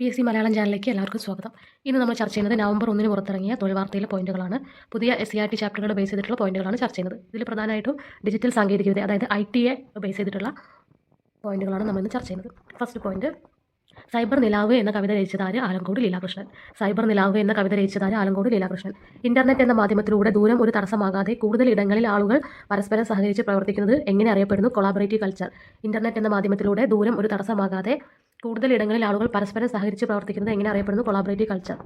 P S C Malayalam ചാനലിലേക്ക് എല്ലാവർക്കും സ്വാഗതം. ഇന്ന് നമ്മൾ ചർച്ച ചെയ്യുന്നത് നവംബർ ഒന്നിന് പുറത്തിറങ്ങിയ തൊഴിൽ വാർത്തയിലെ പോയിന്റുകളാണ്. പുതിയ എസ് സി ആർ ടി ചാപ്റ്ററുകൾ ബേസ് ചെയ്തിട്ടുള്ള പോയിന്റുകളാണ് ചർച്ച ചെയ്യുന്നത്. ഇതിൽ പ്രധാനമായിട്ടും ഡിജിറ്റൽ സാങ്കേതികവിദ്യ അതായത് ഐ ടി എ ബേസ് ചെയ്തിട്ടുള്ള പോയിന്റുകളാണ് നമ്മൾ ഇന്ന് ചർച്ച ചെയ്യുന്നത്. ഫസ്റ്റ് പോയിന്റ് സൈബർ നിലാവ് എന്ന കവിത രചിച്ചതാര് ആലങ്കോട് ലീലാകൃഷ്ണൻ? സൈബർ നിലാവ് എന്ന കവിത രചിച്ചതാര് ആലങ്കോട് ലീലാകൃഷ്ണൻ? ഇന്റർനെറ്റ് എന്ന മാധ്യമത്തിലൂടെ ദൂരം ഒരു തടസ്സമാകാതെ കൂടുതൽ ഇടങ്ങളിൽ ആളുകൾ പരസ്പരം സഹകരിച്ച് പ്രവർത്തിക്കുന്നത് എങ്ങനെ അറിയപ്പെടുന്നു? Collaborative culture. ഇന്റർനെറ്റ് എന്ന മാധ്യമത്തിലൂടെ ദൂരം ഒരു തടസ്സമാകാതെ കൂടുതൽ ഇടങ്ങളിൽ ആളുകൾ പരസ്പരം സഹകരിച്ച് പ്രവർത്തിക്കുന്നത് എങ്ങനെ അറിയപ്പെടുന്നു? Collaborative culture.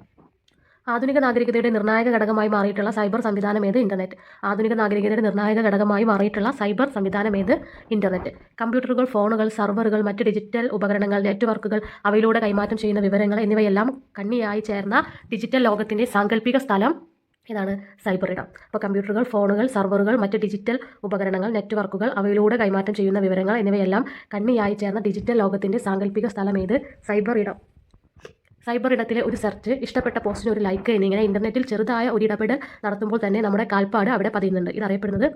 ആധുനിക നാഗരികതയുടെ നിർണായക ഘടകമായി മാറിയിട്ടുള്ള സൈബർ സംവിധാനം ഏത്? ഇന്റർനെറ്റ്. ആധുനിക നാഗരികതയുടെ നിർണായക ഘടകമായി മാറിയിട്ടുള്ള സൈബർ സംവിധാനം ഏത്? ഇന്റർനെറ്റ്. കമ്പ്യൂട്ടറുകൾ ഫോണുകൾ സർവറുകൾ മറ്റ് ഡിജിറ്റൽ ഉപകരണങ്ങൾ നെറ്റ്വർക്കുകൾ അവയിലൂടെ കൈമാറ്റം ചെയ്യുന്ന വിവരങ്ങൾ എന്നിവയെല്ലാം കണ്ണിയായി ചേർന്ന ഡിജിറ്റൽ ലോകത്തിന്റെ സാങ്കല്പിക സ്ഥലം ഇതാണ് സൈബർ ഇടം. അപ്പോൾ കമ്പ്യൂട്ടറുകൾ ഫോണുകൾ സർവറുകൾ മറ്റ് ഡിജിറ്റൽ ഉപകരണങ്ങൾ നെറ്റ്വർക്കുകൾ അവയിലൂടെ കൈമാറ്റം ചെയ്യുന്ന വിവരങ്ങൾ എന്നിവയെല്ലാം കണ്ണിയായി ചേർന്ന ഡിജിറ്റൽ ലോകത്തിന്റെ സാങ്കല്പിക സ്ഥലം ഏത്? സൈബർ ഇടം. സൈബർ ഇടത്തിലെ ഒരു സെർച്ച് ഇഷ്ടപ്പെട്ട പോസ്റ്റിന് ഒരു ലൈക്ക് എന്നിങ്ങനെ ഇന്റർനെറ്റിൽ ചെറുതായ ഒരു ഇടപെടൽ നടത്തുമ്പോൾ തന്നെ നമ്മുടെ കാൽപ്പാട് അവിടെ പതിയുന്നുണ്ട്. ഇതറിയപ്പെടുന്നത്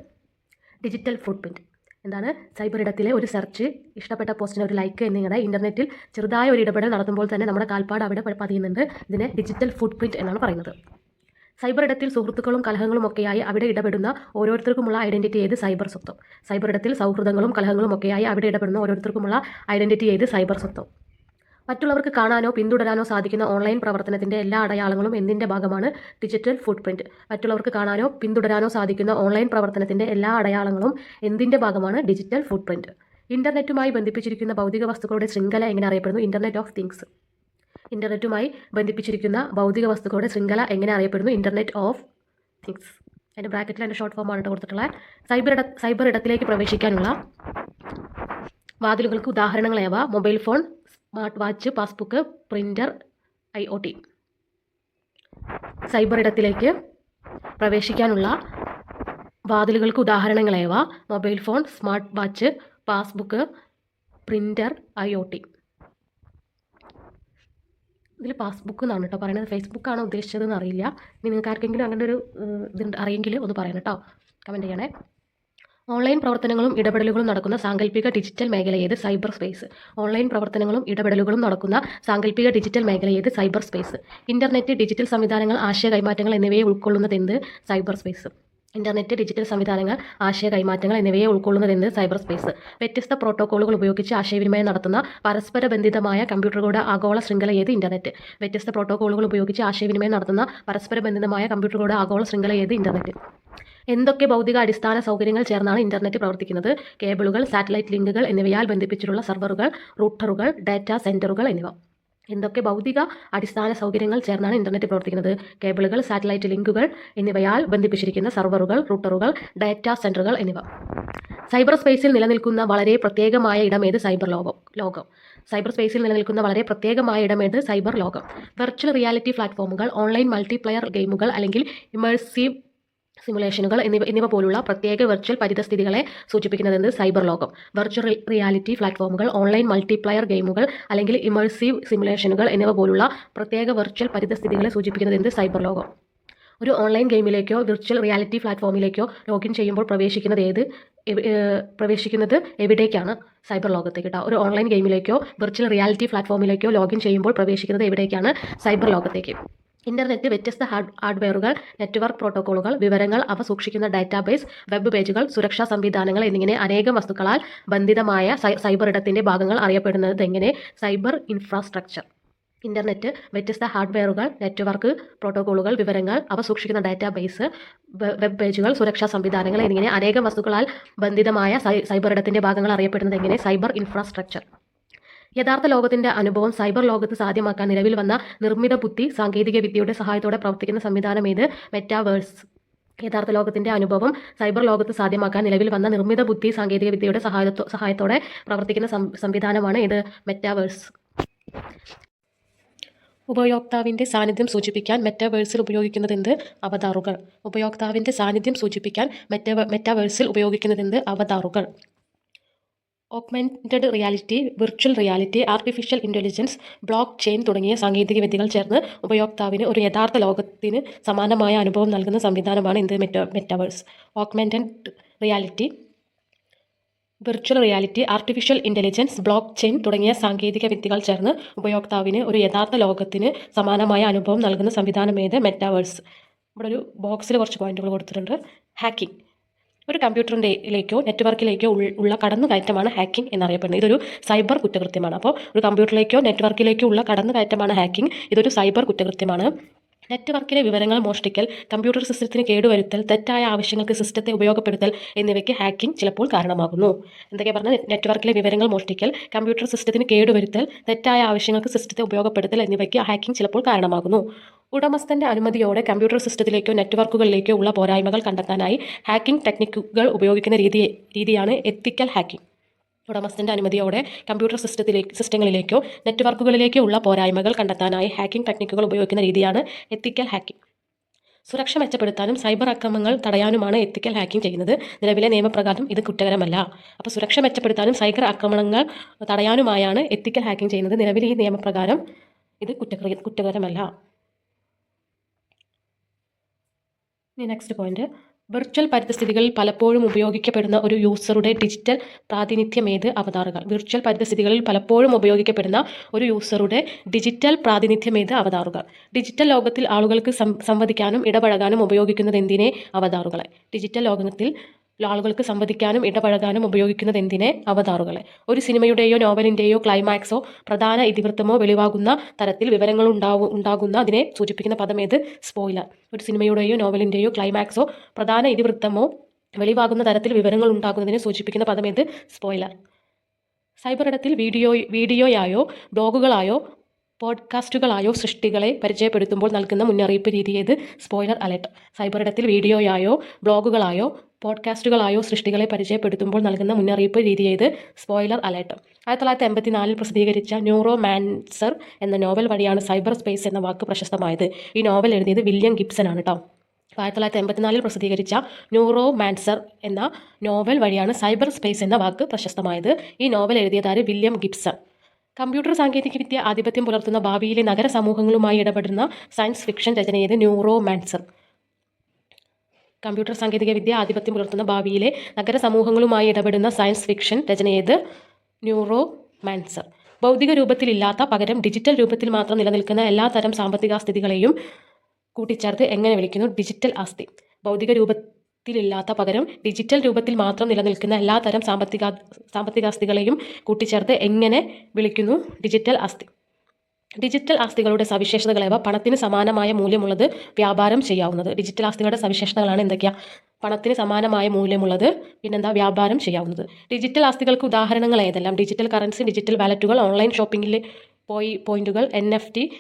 ഡിജിറ്റൽ ഫുട് പ്രിന്റ് എന്താണ്? സൈബർ ഇടത്തിലെ ഒരു സെർച്ച് ഇഷ്ടപ്പെട്ട പോസ്റ്റിന് ഒരു ലൈക്ക് എന്നിങ്ങനെ ഇന്റർനെറ്റിൽ ചെറുതായ ഒരു ഇടപെടൽ നടത്തുമ്പോൾ തന്നെ നമ്മുടെ കാൽപ്പാട് അവിടെ പതിയുന്നുണ്ട്. ഇതിനെ ഡിജിറ്റൽ ഫുട് പ്രിന്റ് എന്നാണ് പറയുന്നത്. സൈബർ ഇടത്തിൽ സുഹൃത്തുക്കളും കലഹങ്ങളും ഒക്കെയായി അവിടെ ഇടപെടുന്ന ഓരോരുത്തർക്കുമുള്ള ഐഡന്റിറ്റി ഏത്? സൈബർ സ്വത്വം. സൈബർ ഇടത്തിൽ സൗഹൃദങ്ങളും കലഹങ്ങളും ഒക്കെയായി അവിടെ ഇടപെടുന്ന ഓരോരുത്തർക്കുമുള്ള ഐഡന്റിറ്റി ഏത്? സൈബർ സ്വത്വം. മറ്റുള്ളവർക്ക് കാണാനോ പിന്തുടരാനോ സാധിക്കുന്ന ഓൺലൈൻ പ്രവർത്തനത്തിന്റെ എല്ലാ അടയാളങ്ങളും എന്തിന്റെ ഭാഗമാണ്? ഡിജിറ്റൽ ഫുട് പ്രിന്റ് മറ്റുള്ളവർക്ക് കാണാനോ പിന്തുടരാനോ സാധിക്കുന്ന ഓൺലൈൻ പ്രവർത്തനത്തിന്റെ എല്ലാ അടയാളങ്ങളും എന്തിന്റെ ഭാഗമാണ്? ഡിജിറ്റൽ ഫുട് പ്രിന്റ് ഇന്റർനെറ്റുമായി ബന്ധിപ്പിച്ചിരിക്കുന്ന ഭൗതിക വസ്തുക്കളുടെ ശൃംഖല എങ്ങനെ അറിയപ്പെടുന്നു? ഇന്റർനെറ്റ് ഓഫ് തിങ്സ് ഇന്റർനെറ്റുമായി ബന്ധിപ്പിച്ചിരിക്കുന്ന ഭൗതിക വസ്തുക്കളുടെ ശൃംഖല എങ്ങനെ അറിയപ്പെടുന്നു? ഇന്റർനെറ്റ് ഓഫ് തിങ്സ് അതിന്റെ ബ്രാക്കറ്റിൽ അതിന്റെ ഷോർട്ട് ഫോമാണ് കേട്ടോ കൊടുത്തിട്ടുള്ളത് സൈബർ ഇട സൈബർ ഇടത്തിലേക്ക് പ്രവേശിക്കാനുള്ള വാതിലുകൾക്ക് ഉദാഹരണങ്ങളേവ. Mobile phone smart watch passbook printer I O T. Cyber ഇടത്തിലേക്ക് പ്രവേശിക്കാനുള്ള വാതിലുകൾക്ക് ഉദാഹരണങ്ങളേവ mobile phone smart watch passbook printer I O T. ഇതിൽ പാസ്ബുക്ക് എന്നാണ് കേട്ടോ പറയുന്നത് ഫേസ്ബുക്കാണ് ഉദ്ദേശിച്ചതെന്ന് അറിയില്ല ഇനി നിങ്ങൾക്ക് ആർക്കെങ്കിലും അങ്ങനെ ഒരു ഇതുണ്ട് അറിയെങ്കിൽ ഒന്ന് പറയണം കേട്ടോ. കമന്റ് ചെയ്യണേ. ഓൺലൈൻ പ്രവർത്തനങ്ങളും ഇടപെടലുകളും നടക്കുന്ന സാങ്കല്പിക ഡിജിറ്റൽ മേഖലയേത് സൈബർ സ്പേസ്. ഓൺലൈൻ പ്രവർത്തനങ്ങളും ഇടപെടലുകളും നടക്കുന്ന സാങ്കല്പിക ഡിജിറ്റൽ മേഖലയേത് സൈബർ സ്പേസ്. ഇന്റർനെറ്റ് ഡിജിറ്റൽ സംവിധാനങ്ങൾ ആശയ കൈമാറ്റങ്ങൾ എന്നിവയെ ഉൾക്കൊള്ളുന്നത് എന്ത്? Cyber space. ഇന്റർനെറ്റ് ഡിജിറ്റൽ സംവിധാനങ്ങൾ ആശയ കൈമാറ്റങ്ങൾ എന്നിവയെ ഉൾക്കൊള്ളുന്നതെന്ന് സൈബർ സ്പേസ്. വ്യത്യസ്ത പ്രോട്ടോക്കോളുകൾ ഉപയോഗിച്ച് ആശയവിനിമയം നടത്തുന്ന പരസ്പര ബന്ധിതമായ കമ്പ്യൂട്ടറുകളുടെ ആഗോള ശൃംഖല ഏത്? ഇന്റർനെറ്റ്. വ്യത്യസ്ത പ്രോട്ടോക്കോളുകൾ ഉപയോഗിച്ച് ആശയവിനിമയം നടത്തുന്ന പരസ്പര ബന്ധിതമായ കമ്പ്യൂട്ടറുകളുടെ ആഗോള ശൃംഖല ഏത്? ഇന്റർനെറ്റ്. എന്തൊക്കെ ഭൗതിക അടിസ്ഥാന സൗകര്യങ്ങൾ ചേർന്നാണ് ഇന്റർനെറ്റ് പ്രവർത്തിക്കുന്നത്? കേബിളുകൾ സാറ്റലൈറ്റ് ലിങ്കുകൾ എന്നിവയാൽ ബന്ധിപ്പിച്ചിട്ടുള്ള സെർവറുകൾ റൂട്ടറുകൾ ഡാറ്റാ സെന്ററുകൾ എന്നിവ. എന്തൊക്കെ ഭൗതിക അടിസ്ഥാന സൗകര്യങ്ങൾ ചേർന്നാണ് ഇന്റർനെറ്റ് പ്രവർത്തിക്കുന്നത്? കേബിളുകൾ സാറ്റലൈറ്റ് ലിങ്കുകൾ എന്നിവയാൽ ബന്ധിപ്പിച്ചിരിക്കുന്ന സെർവറുകൾ റൂട്ടറുകൾ ഡാറ്റാ സെന്ററുകൾ എന്നിവ. സൈബർ സ്പേസിൽ നിലനിൽക്കുന്ന വളരെ പ്രത്യേകമായ ഇടമേത് സൈബർ ലോകം ലോകം. സൈബർ സ്പേസിൽ നിലനിൽക്കുന്ന വളരെ പ്രത്യേകമായ ഇടമേത് സൈബർ ലോകം. വെർച്വൽ റിയാലിറ്റി പ്ലാറ്റ്ഫോമുകൾ ഓൺലൈൻ മൾട്ടിപ്ലെയർ ഗെയിമുകൾ അല്ലെങ്കിൽ ഇമേഴ്സീവ് സിമുലേഷനുകൾ എന്നിവ എന്നിവ പോലുള്ള പ്രത്യേക വെർച്വൽ പരിതസ്ഥിതികളെ സൂചിപ്പിക്കുന്നതെന്ന് സൈബർ ലോകം. വെർച്വൽ റിയാലിറ്റി പ്ലാറ്റ്ഫോമുകൾ ഓൺലൈൻ മൾട്ടിപ്ലയർ ഗെയിമുകൾ അല്ലെങ്കിൽ ഇമേഴ്സീവ് സിമുലേഷനുകൾ എന്നിവ പോലുള്ള പ്രത്യേക വെർച്വൽ പരിതസ്ഥിതികളെ സൂചിപ്പിക്കുന്നതെന്ന് സൈബർ ലോകം. ഒരു ഓൺലൈൻ ഗെയിമിലേക്കോ വിർച്വൽ റിയാലിറ്റി പ്ലാറ്റ്ഫോമിലേക്കോ ലോഗിൻ ചെയ്യുമ്പോൾ പ്രവേശിക്കുന്നത് ഏത്? പ്രവേശിക്കുന്നത് എവിടേക്കാണ്? സൈബർ ലോകത്തേക്ക് കേട്ടോ ഒരു ഓൺലൈൻ ഗെയിമിലേക്കോ വിർച്വൽ റിയാലിറ്റി പ്ലാറ്റ്ഫോമിലേക്കോ ലോഗിൻ ചെയ്യുമ്പോൾ പ്രവേശിക്കുന്നത് എവിടേക്കാണ്? സൈബർ ലോകത്തേക്ക്. ഇന്റർനെറ്റ് വ്യത്യസ്ത ഹാർഡ് ഹാർഡ്വെയറുകൾ നെറ്റ്വർക്ക് പ്രോട്ടോക്കോളുകൾ വിവരങ്ങൾ അവ സൂക്ഷിക്കുന്ന ഡാറ്റാബേസ് വെബ് പേജുകൾ സുരക്ഷാ സംവിധാനങ്ങൾ എന്നിങ്ങനെ അനേകം വസ്തുക്കളാൽ ബന്ധിതമായ സൈബർ ഇടത്തിന്റെ ഭാഗങ്ങൾ അറിയപ്പെടുന്നത് എങ്ങനെ? Cyber infrastructure. ഇന്റർനെറ്റ് വ്യത്യസ്ത ഹാർഡ്വെയറുകൾ നെറ്റ്വർക്ക് പ്രോട്ടോക്കോളുകൾ വിവരങ്ങൾ അവ സൂക്ഷിക്കുന്ന ഡാറ്റാബേസ് വെബ് പേജുകൾ സുരക്ഷാ സംവിധാനങ്ങൾ എന്നിങ്ങനെ അനേകം വസ്തുക്കളാൽ ബന്ധിതമായ സൈബർ ഇടത്തിന്റെ ഭാഗങ്ങൾ അറിയപ്പെടുന്നത് എങ്ങനെ? Cyber infrastructure. യഥാർത്ഥ ലോകത്തിന്റെ അനുഭവം സൈബർ ലോകത്ത് സാധ്യമാക്കാൻ നിലവിൽ വന്ന നിർമ്മിത ബുദ്ധി സാങ്കേതിക വിദ്യയുടെ സഹായത്തോടെ പ്രവർത്തിക്കുന്ന സംവിധാനം ഏത്? മെറ്റാവേഴ്സ് യഥാർത്ഥ ലോകത്തിന്റെ അനുഭവം സൈബർ ലോകത്ത് സാധ്യമാക്കാൻ നിലവിൽ വന്ന നിർമ്മിത ബുദ്ധി സാങ്കേതിക വിദ്യയുടെ സഹായത്തോ സഹായത്തോടെ പ്രവർത്തിക്കുന്ന സംവിധാനമാണ് ഇത്. മെറ്റാവേഴ്സ് ഉപയോക്താവിന്റെ സാന്നിധ്യം സൂചിപ്പിക്കാൻ മെറ്റാവേഴ്സിൽ ഉപയോഗിക്കുന്നതെന്ത് അവതാറുകൾ. ഉപയോക്താവിന്റെ സാന്നിധ്യം സൂചിപ്പിക്കാൻ മെറ്റ മെറ്റാവേഴ്സിൽ ഉപയോഗിക്കുന്നതെന്ത് അവതാറുകൾ. Augmented reality virtual reality artificial intelligence blockchain തുടങ്ങിയ സാങ്കേതിക വിദ്യകൾ ചേർന്ന് ഉപയോക്താവിന് ഒരു യഥാർത്ഥ ലോകത്തിന് സമാനമായ അനുഭവം നൽകുന്ന സംവിധാനമാണ് India Meta metaverse. Augmented reality virtual reality artificial intelligence blockchain തുടങ്ങിയ സാങ്കേതിക വിദ്യകൾ ചേർന്ന് ഉപയോക്താവിന് ഒരു യഥാർത്ഥ ലോകത്തിന് സമാനമായ അനുഭവം നൽകുന്ന സംവിധാനമേത് മെറ്റാവേഴ്സ്. ഇവിടെ ഒരു ബോക്സിൽ കുറച്ച് പോയിന്റുകൾ കൊടുത്തിട്ടുണ്ട്. ഹാക്കിംഗ് ഒരു കമ്പ്യൂട്ടറിന്റെയിലേക്കോ നെറ്റ്വർക്കിലേക്കോ ഉള്ള കടന്നുകയറ്റമാണ് ഹാക്കിംഗ് എന്നറിയപ്പെടുന്നത്. ഇതൊരു സൈബർ കുറ്റകൃത്യമാണ്. അപ്പോൾ ഒരു കമ്പ്യൂട്ടറിലേക്കോ നെറ്റ്വർക്കിലേക്കോ ഉള്ള കടന്നുകയറ്റമാണ് ഹാക്കിംഗ്. ഇതൊരു സൈബർ കുറ്റകൃത്യമാണ്. നെറ്റ്വർക്കിലെ വിവരങ്ങൾ മോഷ്ടിക്കൽ കമ്പ്യൂട്ടർ സിസ്റ്റത്തിന് കേടുവരുത്തൽ തെറ്റായ ആവശ്യങ്ങൾക്ക് സിസ്റ്റത്തെ ഉപയോഗപ്പെടുത്തൽ എന്നിവയ്ക്ക് ഹാക്കിംഗ് ചിലപ്പോൾ കാരണമാകുന്നു. എന്തൊക്കെ പറഞ്ഞാൽ നെറ്റ്വർക്കിലെ വിവരങ്ങൾ മോഷ്ടിക്കൽ കമ്പ്യൂട്ടർ സിസ്റ്റത്തിന് കേടുവരുത്തൽ തെറ്റായ ആവശ്യങ്ങൾക്ക് സിസ്റ്റത്തെ ഉപയോഗപ്പെടുത്തൽ എന്നിവയ്ക്ക് ഹാക്കിംഗ് ചിലപ്പോൾ കാരണമാകുന്നു. ഉടമസ്ഥന്റെ അനുമതിയോടെ കമ്പ്യൂട്ടർ സിസ്റ്റത്തിലേക്കോ നെറ്റ്വർക്കുകളിലേക്കോ ഉള്ള പോരായ്മകൾ കണ്ടെത്താനായി ഹാക്കിംഗ് ടെക്നിക്കുകൾ ഉപയോഗിക്കുന്ന രീതി രീതിയാണ് എത്തിക്കൽ ഹാക്കിംഗ്. ഉടമസ്ഥന്റെ അനുമതിയോടെ കമ്പ്യൂട്ടർ സിസ്റ്റത്തിലേക്ക് സിസ്റ്റങ്ങളിലേക്കോ നെറ്റ്വർക്കുകളിലേക്കോ ഉള്ള പോരായ്മകൾ കണ്ടെത്താനായി ഹാക്കിംഗ് ടെക്നിക്കുകൾ ഉപയോഗിക്കുന്ന രീതിയാണ് എത്തിക്കൽ ഹാക്കിംഗ് സുരക്ഷ മെച്ചപ്പെടുത്താനും സൈബർ ആക്രമണങ്ങൾ തടയാനുമാണ് എത്തിക്കൽ ഹാക്കിംഗ് ചെയ്യുന്നത്. നിലവിലെ നിയമപ്രകാരം ഇത് കുറ്റകരമല്ല. അപ്പോൾ സുരക്ഷ മെച്ചപ്പെടുത്താനും സൈബർ ആക്രമണങ്ങൾ തടയാനുമായാണ് എത്തിക്കൽ ഹാക്കിംഗ് ചെയ്യുന്നത്. നിലവിലെ ഈ നിയമപ്രകാരം ഇത് കുറ്റകര കുറ്റകരമല്ല. നെക്സ്റ്റ് പോയിന്റ് വിർച്വൽ പരിതസ്ഥിതികളിൽ പലപ്പോഴും ഉപയോഗിക്കപ്പെടുന്ന ഒരു യൂസറുടെ ഡിജിറ്റൽ പ്രാതിനിധ്യം പ്രാതിനിധ്യമേത് അവതാറുകൾ വിർച്വൽ പരിതസ്ഥിതികളിൽ പലപ്പോഴും ഉപയോഗിക്കപ്പെടുന്ന ഒരു യൂസറുടെ ഡിജിറ്റൽ പ്രാതിനിധ്യം പ്രാതിനിധ്യമേത് അവതാറുകൾ ഡിജിറ്റൽ ലോകത്തിൽ ആളുകൾക്ക് സംവദിക്കാനും ഇടപഴകാനും ഉപയോഗിക്കുന്നത് എന്തിനെ? അവതാറുകളെ ഡിജിറ്റൽ ലോകത്തിൽ ആളുകൾക്ക് സംവദിക്കാനും ഇടപഴകാനും ഉപയോഗിക്കുന്നത് എന്തിനെ? അവതാറുകളെ. ഒരു സിനിമയുടെയോ നോവലിന്റെയോ ക്ലൈമാക്സോ പ്രധാന ഇതിവൃത്തമോ വെളിവാകുന്ന തരത്തിൽ വിവരങ്ങൾ ഉണ്ടാവും ഉണ്ടാകുന്ന അതിനെ സൂചിപ്പിക്കുന്ന പദം ഏത്? സ്പോയിലർ. ഒരു സിനിമയുടെയോ നോവലിന്റെയോ ക്ലൈമാക്സോ പ്രധാന ഇതിവൃത്തമോ വെളിവാകുന്ന തരത്തിൽ വിവരങ്ങൾ ഉണ്ടാകുന്നതിനെ സൂചിപ്പിക്കുന്ന പദം ഏത്? സ്പോയിലർ. സൈബർ ഇടത്തിൽ വീഡിയോ വീഡിയോയായോ ബ്ലോഗുകളായോ പോഡ്കാസ്റ്റുകളായോ സൃഷ്ടികളെ പരിചയപ്പെടുത്തുമ്പോൾ നൽകുന്ന മുന്നറിയിപ്പ് രീതി ഏത്? Spoiler alert. സൈബർ ഇടത്തിൽ വീഡിയോയായോ ബ്ലോഗുകളായോ പോഡ്കാസ്റ്റുകളായോ സൃഷ്ടികളെ പരിചയപ്പെടുത്തുമ്പോൾ നൽകുന്ന മുന്നറിയിപ്പ് രീതിയായത് സ്പോയിലർ അലേർട്ട്. ആയിരത്തി തൊള്ളായിരത്തി എൺപത്തി നാലിൽ പ്രസിദ്ധീകരിച്ച ന്യൂറോ മാൻസർ എന്ന നോവൽ വഴിയാണ് സൈബർ സ്പേസ് എന്ന വാക്ക് പ്രശസ്തമായത്. ഈ നോവൽ എഴുതിയത് വില്യം ഗിബ്സൺ ആണ് കേട്ടോ ആയിരത്തി തൊള്ളായിരത്തി എൺപത്തിനാലിൽ പ്രസിദ്ധീകരിച്ച ന്യൂറോ മാൻസർ എന്ന നോവൽ വഴിയാണ് സൈബർ സ്പേസ് എന്ന വാക്ക് പ്രശസ്തമായത്. ഈ നോവൽ എഴുതിയതാര് വില്യം ഗിബ്സൺ. കമ്പ്യൂട്ടർ സാങ്കേതികവിദ്യ ആധിപത്യം പുലർത്തുന്ന ഭാവിയിലെ നഗര സമൂഹങ്ങളുമായി ഇടപെടുന്ന സയൻസ് ഫിക്ഷൻ രചനയത് ന്യൂറോ മാൻസർ കമ്പ്യൂട്ടർ സാങ്കേതികവിദ്യ ആധിപത്യം പുലർത്തുന്ന ഭാവിയിലെ നഗര സമൂഹങ്ങളുമായി ഇടപെടുന്ന സയൻസ് ഫിക്ഷൻ രചനയത് ന്യൂറോ മാൻസർ ഭൗതിക രൂപത്തിലില്ലാത്ത പകരം ഡിജിറ്റൽ രൂപത്തിൽ മാത്രം നിലനിൽക്കുന്ന എല്ലാ തരം സാമ്പത്തിക സ്ഥിതികളെയും കൂട്ടിച്ചേർത്ത് എങ്ങനെ വിളിക്കുന്നു? ഡിജിറ്റൽ ആസ്തി ഭൗതിക രൂപത്തിലില്ലാത്ത പകരം ഡിജിറ്റൽ രൂപത്തിൽ മാത്രം നിലനിൽക്കുന്ന എല്ലാ തരം സാമ്പത്തിക സാമ്പത്തികാസ്തികളെയും കൂട്ടിച്ചേർത്ത് എങ്ങനെ വിളിക്കുന്നു? ഡിജിറ്റൽ ആസ്തി ഡിജിറ്റൽ ആസ്തികളുടെ സവിശേഷതകളേവ പണത്തിന് സമാനമായ മൂല്യമുള്ളത് വ്യാപാരം ചെയ്യാവുന്നത്. ഡിജിറ്റൽ ആസ്തികളുടെ സവിശേഷതകളാണ് എന്തൊക്കെയാ? പണത്തിന് സമാനമായ മൂല്യമുള്ളത് പിന്നെന്താ? വ്യാപാരം ചെയ്യാവുന്നത്. ഡിജിറ്റൽ ആസ്തികൾക്ക് ഉദാഹരണങ്ങൾ ഏതെല്ലാം? ഡിജിറ്റൽ കറൻസി ഡിജിറ്റൽ വാലറ്റുകൾ ഓൺലൈൻ ഷോപ്പിംഗിലെ പോയി പോയിന്റുകൾ N F T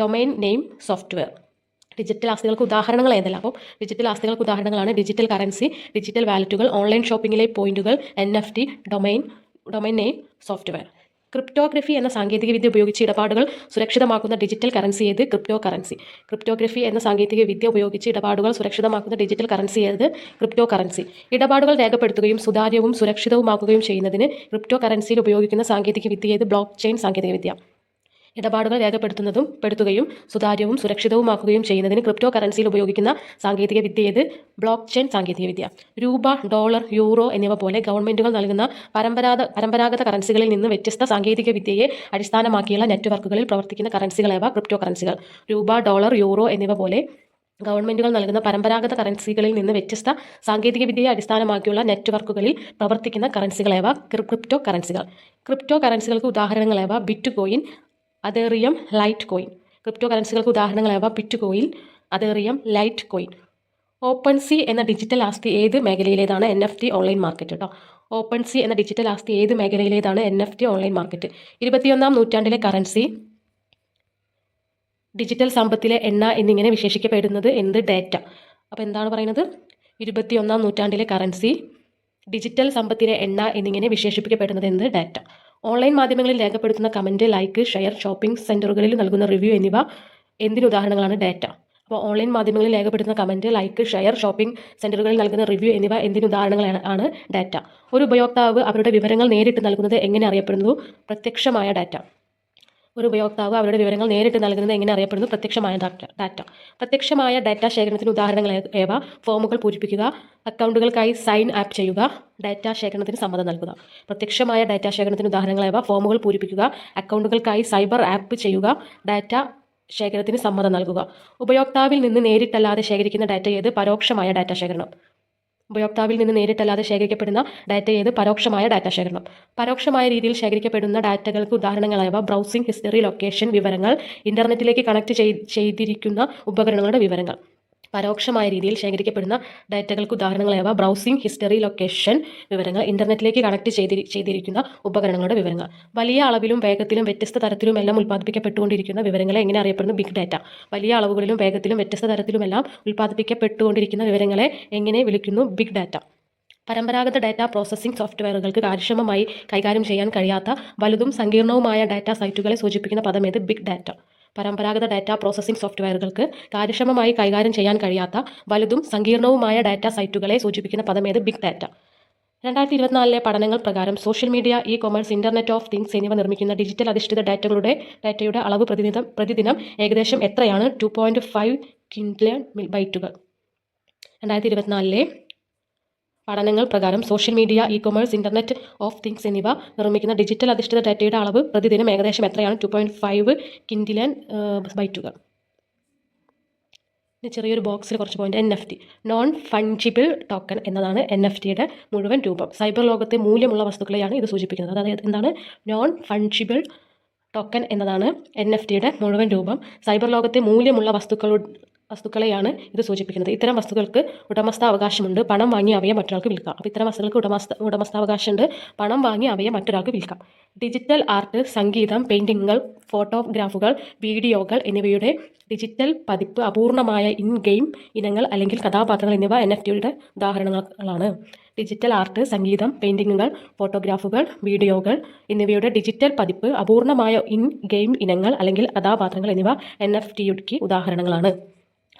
domain name software. Digital ആസ്തികൾക്ക് ഉദാഹരണങ്ങൾ ഏതെല്ലാം? അപ്പോൾ ഡിജിറ്റൽ ആസ്തികൾക്ക് ഉദാഹരണങ്ങളാണ് ഡിജിറ്റൽ കറൻസി ഡിജിറ്റൽ വാലറ്റുകൾ ഓൺലൈൻ ഷോപ്പിംഗിലെ പോയിന്റുകൾ N F T domain domain name software. Cryptography എന്ന സാങ്കേതികവിദ്യ ഉപയോഗിച്ച് ഇടപാടുകൾ സുരക്ഷിതമാക്കുന്ന ഡിജിറ്റൽ കറൻസി ഏത്? ക്രിപ്റ്റോ കറൻസി ക്രിപ്റ്റോഗ്രഫി എന്ന സാങ്കേതികവിദ്യ ഉപയോഗിച്ച് ഇടപാടുകൾ സുരക്ഷിതമാക്കുന്ന ഡിജിറ്റൽ കറൻസി ഏത്? ക്രിപ്റ്റോ കറൻസി ഇടപാടുകൾ രേഖപ്പെടുത്തുകയും സുതാര്യവും സുരക്ഷിതവുമാക്കുകയും ചെയ്യുന്നതിന് ക്രിപ്റ്റോ കറൻസിയിൽ ഉപയോഗിക്കുന്ന സാങ്കേതികവിദ്യ ഏത്? ബ്ലോക്ക് ചെയിൻ സാങ്കേതികവിദ്യ. ഇടപാടുകൾ രേഖപ്പെടുത്തുന്നതും പെടുത്തുകയും സുതാര്യവും സുരക്ഷിതവുമാക്കുകയും ചെയ്യുന്നതിന് ക്രിപ്റ്റോ കറൻസിയിൽ ഉപയോഗിക്കുന്ന സാങ്കേതിക വിദ്യ ഏത്? ബ്ലോക്ക് ചെയിൻ സാങ്കേതികവിദ്യ രൂപ ഡോളർ യൂറോ എന്നിവ പോലെ ഗവൺമെന്റുകൾ നൽകുന്ന പരമ്പരാഗത പരമ്പരാഗത കറൻസികളിൽ നിന്ന് വ്യത്യസ്ത സാങ്കേതികവിദ്യയെ അടിസ്ഥാനമാക്കിയുള്ള നെറ്റ്വർക്കുകളിൽ പ്രവർത്തിക്കുന്ന കറൻസികളേവ ക്രിപ്റ്റോ കറൻസികൾ രൂപ ഡോളർ യൂറോ എന്നിവ പോലെ ഗവൺമെന്റുകൾ നൽകുന്ന പരമ്പരാഗത കറൻസികളിൽ നിന്ന് വ്യത്യസ്ത സാങ്കേതികവിദ്യയെ അടിസ്ഥാനമാക്കിയുള്ള നെറ്റ്വർക്കുകളിൽ പ്രവർത്തിക്കുന്ന കറൻസികളേവ ക്രിപ്റ്റോ കറൻസികൾ ക്രിപ്റ്റോ കറൻസികൾക്ക് ഉദാഹരണങ്ങളേവ bitcoin Ethereum Litecoin crypto കറൻസികൾക്ക് ഉദാഹരണങ്ങളാവാം bitcoin Ethereum Litecoin OpenSea എന്ന ഡിജിറ്റൽ ആസ്തി ഏത് മേഖലയിലേതാണ് N F T online market കേട്ടോ ഓപ്പൺ സി എന്ന ഡിജിറ്റൽ ആസ്തി ഏത് മേഖലയിലേതാണ് N F T online market ഇരുപത്തിയൊന്നാം നൂറ്റാണ്ടിലെ കറൻസി ഡിജിറ്റൽ സമ്പത്തിലെ എണ്ണ എന്നിങ്ങനെ വിശേഷിക്കപ്പെടുന്നത് എന്ത് ഡേറ്റ അപ്പോൾ എന്താണ് പറയുന്നത്? ഇരുപത്തിയൊന്നാം നൂറ്റാണ്ടിലെ കറൻസി ഡിജിറ്റൽ സമ്പത്തിലെ എണ്ണ എന്നിങ്ങനെ വിശേഷിപ്പിക്കപ്പെടുന്നത് എന്ത് ഡാറ്റ ഓൺലൈൻ മാധ്യമങ്ങളിൽ രേഖപ്പെടുത്തുന്ന കമന്റ് ലൈക്ക് ഷെയർ ഷോപ്പിംഗ് സെന്ററുകളിൽ നൽകുന്ന റിവ്യൂ എന്നിവ എന്തിന് ഉദാഹരണങ്ങളാണ്? ഡാറ്റ. അപ്പോൾ ഓൺലൈൻ മാധ്യമങ്ങളിൽ രേഖപ്പെടുത്തുന്ന കമന്റ് ലൈക്ക് ഷെയർ ഷോപ്പിംഗ് സെന്ററുകളിൽ നൽകുന്ന റിവ്യൂ എന്നിവ എന്തിന് ഉദാഹരണങ്ങളാണ് ആണ് ഡാറ്റ. ഒരു ഉപയോക്താവ് അവരുടെ വിവരങ്ങൾ നേരിട്ട് നൽകുന്നത് എങ്ങനെ അറിയപ്പെടുന്നു? പ്രത്യക്ഷമായ ഡാറ്റ. ഒരു ഉപയോക്താവ് അവരുടെ വിവരങ്ങൾ നേരിട്ട് നൽകുന്നത് എങ്ങനെ അറിയപ്പെടുന്നു പ്രത്യക്ഷമായ ഡാറ്റ ഡാറ്റ. പ്രത്യക്ഷമായ ഡാറ്റ ശേഖരണത്തിന് ഉദാഹരണങ്ങൾ ഏവ? ഫോമുകൾ പൂരിപ്പിക്കുക അക്കൗണ്ടുകൾക്കായി സൈൻ ആപ്പ് ചെയ്യുക ഡാറ്റ ശേഖരണത്തിന് സമ്മതം നൽകുക. പ്രത്യക്ഷമായ ഡാറ്റ ശേഖരണത്തിന് ഉദാഹരണങ്ങൾ ഏവ? ഫോമുകൾ പൂരിപ്പിക്കുക അക്കൗണ്ടുകൾക്കായി സൈബർ ആപ്പ് ചെയ്യുക ഡാറ്റ ശേഖരണത്തിന് സമ്മതം നൽകുക. ഉപയോക്താവിൽ നിന്ന് നേരിട്ടല്ലാതെ ശേഖരിക്കുന്ന ഡാറ്റ ഏത്? പരോക്ഷമായ ഡാറ്റ ശേഖരണം. ഉപയോക്താവിൽ നിന്ന് നേരിട്ടല്ലാതെ ശേഖരിക്കപ്പെടുന്ന ഡാറ്റ ഏത്? പരോക്ഷമായ ഡാറ്റ ശേഖരണം. പരോക്ഷമായ രീതിയിൽ ശേഖരിക്കപ്പെടുന്ന ഡാറ്റകൾക്ക് ഉദാഹരണങ്ങളായവ ബ്രൗസിംഗ് ഹിസ്റ്ററി ലൊക്കേഷൻ വിവരങ്ങൾ ഇന്റർനെറ്റിലേക്ക് കണക്ട് ചെയ്തിരിക്കുന്ന ഉപകരണങ്ങളുടെ വിവരങ്ങൾ. പരോക്ഷമായ രീതിയിൽ ശേഖരിക്കപ്പെടുന്ന ഡാറ്റകൾക്ക് ഉദാഹരണങ്ങളായവ ബ്രൗസിംഗ് ഹിസ്റ്ററി ലൊക്കേഷൻ വിവരങ്ങൾ ഇന്റർനെറ്റിലേക്ക് കണക്ട് ചെയ്തി ചെയ്തിരിക്കുന്ന ഉപകരണങ്ങളുടെ വിവരങ്ങൾ. വലിയ അളവിലും വേഗത്തിലും വ്യത്യസ്ത തരത്തിലുമെല്ലാം ഉൽപ്പാദിപ്പിക്കപ്പെട്ടുകൊണ്ടിരിക്കുന്ന വിവരങ്ങളെ എങ്ങനെ അറിയപ്പെടുന്നു? Big data. വലിയ അളവുകളിലും വേഗത്തിലും വ്യത്യസ്ത തരത്തിലുമെല്ലാം ഉൽപ്പാദിപ്പിക്കപ്പെട്ടുകൊണ്ടിരിക്കുന്ന വിവരങ്ങളെ എങ്ങനെ വിളിക്കുന്നു? Big data. പരമ്പരാഗത ഡാറ്റ പ്രോസസ്സിംഗ് സോഫ്റ്റ്വെയറുകൾക്ക് കാര്യക്ഷമമായി കൈകാര്യം ചെയ്യാൻ കഴിയാത്ത വലുതും സങ്കീർണവുമായ ഡാറ്റ സൈറ്റുകളെ സൂചിപ്പിക്കുന്ന പദമേത് ബിഗ് ഡാറ്റ. പരമ്പരാഗത ഡാറ്റ പ്രോസസ്സിംഗ് സോഫ്റ്റ്വെയറുകൾക്ക് കാര്യക്ഷമമായി കൈകാര്യം ചെയ്യാൻ കഴിയാത്ത വലുതും സങ്കീർണവുമായ ഡാറ്റ സൈറ്റുകളെ സൂചിപ്പിക്കുന്ന പദമേത് ബിഗ് ഡാറ്റ. രണ്ടായിരത്തി ഇരുപത്തിനാലിലെ പഠനങ്ങൾ പ്രകാരം social media e commerce internet of things എന്നിവ നിർമ്മിക്കുന്ന ഡിജിറ്റൽ അധിഷ്ഠിത ഡാറ്റകളുടെ ഡാറ്റയുടെ അളവ് പ്രതിദിനം പ്രതിദിനം ഏകദേശം എത്രയാണ്? ടു പോയിന്റ് ഫൈവ് കിൻഡ്ലിയൻ ബൈറ്റുകൾ. രണ്ടായിരത്തി ഇരുപത്തിനാലിലെ പഠനങ്ങൾ പ്രകാരം social media e commerce internet of things എന്നിവ നിർമ്മിക്കുന്ന ഡിജിറ്റൽ അധിഷ്ഠിത ഡാറ്റയുടെ അളവ് പ്രതിദിനം ഏകദേശം എത്രയാണ്? ടു പോയിന്റ് ഫൈവ് കിൻഡിലൻ ബൈറ്റുകൾ. ചെറിയൊരു ബോക്സിൽ കുറച്ച് point N F T non fungible token എന്നതാണ് എൻ എഫ് ടിയുടെ മുഴുവൻ രൂപം. സൈബർ ലോകത്തെ മൂല്യമുള്ള വസ്തുക്കളെയാണ് ഇത് സൂചിപ്പിക്കുന്നത്. അതായത് എന്താണ്? നോൺ ഫഞ്ചിബിൾ ടോക്കൺ എന്നതാണ് എൻ എഫ് ടിയുടെ മുഴുവൻ രൂപം. സൈബർ ലോകത്തെ മൂല്യമുള്ള വസ്തുക്കളു വസ്തുക്കളെയാണ് ഇത് സൂചിപ്പിക്കുന്നത്. ഇത്തരം വസ്തുക്കൾക്ക് ഉടമസ്ഥാവകാശമുണ്ട്. പണം വാങ്ങി അവയെ മറ്റൊരാൾക്ക് വിൽക്കാം. അപ്പോൾ ഇത്തരം വസ്തുക്കൾക്ക് ഉടമസ്ഥ ഉടമസ്ഥാവകാശമുണ്ട്. പണം വാങ്ങി അവയെ മറ്റൊരാൾക്ക് വിൽക്കാം. ഡിജിറ്റൽ ആർട്ട് സംഗീതം പെയിന്റിങ്ങുകൾ ഫോട്ടോഗ്രാഫുകൾ വീഡിയോകൾ എന്നിവയുടെ ഡിജിറ്റൽ പതിപ്പ് അപൂർണമായ ഇൻ ഗെയിം ഇനങ്ങൾ അല്ലെങ്കിൽ കഥാപാത്രങ്ങൾ എന്നിവ എൻ എഫ് ടിയുടെ ഉദാഹരണങ്ങളാണ്. ഡിജിറ്റൽ ആർട്ട് സംഗീതം പെയിന്റിങ്ങുകൾ ഫോട്ടോഗ്രാഫുകൾ വീഡിയോകൾ എന്നിവയുടെ ഡിജിറ്റൽ പതിപ്പ് അപൂർണമായ ഇൻ ഗെയിം ഇനങ്ങൾ അല്ലെങ്കിൽ കഥാപാത്രങ്ങൾ എന്നിവ എൻ എഫ് ടിയുടെ ഉദാഹരണങ്ങളാണ്.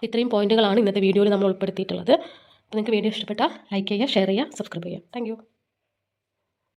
ഇത്രയും പോയിന്റുകളാണ് ഇന്നത്തെ വീഡിയോയിൽ നമ്മൾ ഉൾപ്പെടുത്തിയിട്ടുള്ളത്. അപ്പോൾ നിങ്ങൾക്ക് വീഡിയോ ഇഷ്ടപ്പെട്ടാൽ ലൈക്ക് ചെയ്യുക ഷെയർ ചെയ്യുക സബ്സ്ക്രൈബ് ചെയ്യുക. താങ്ക്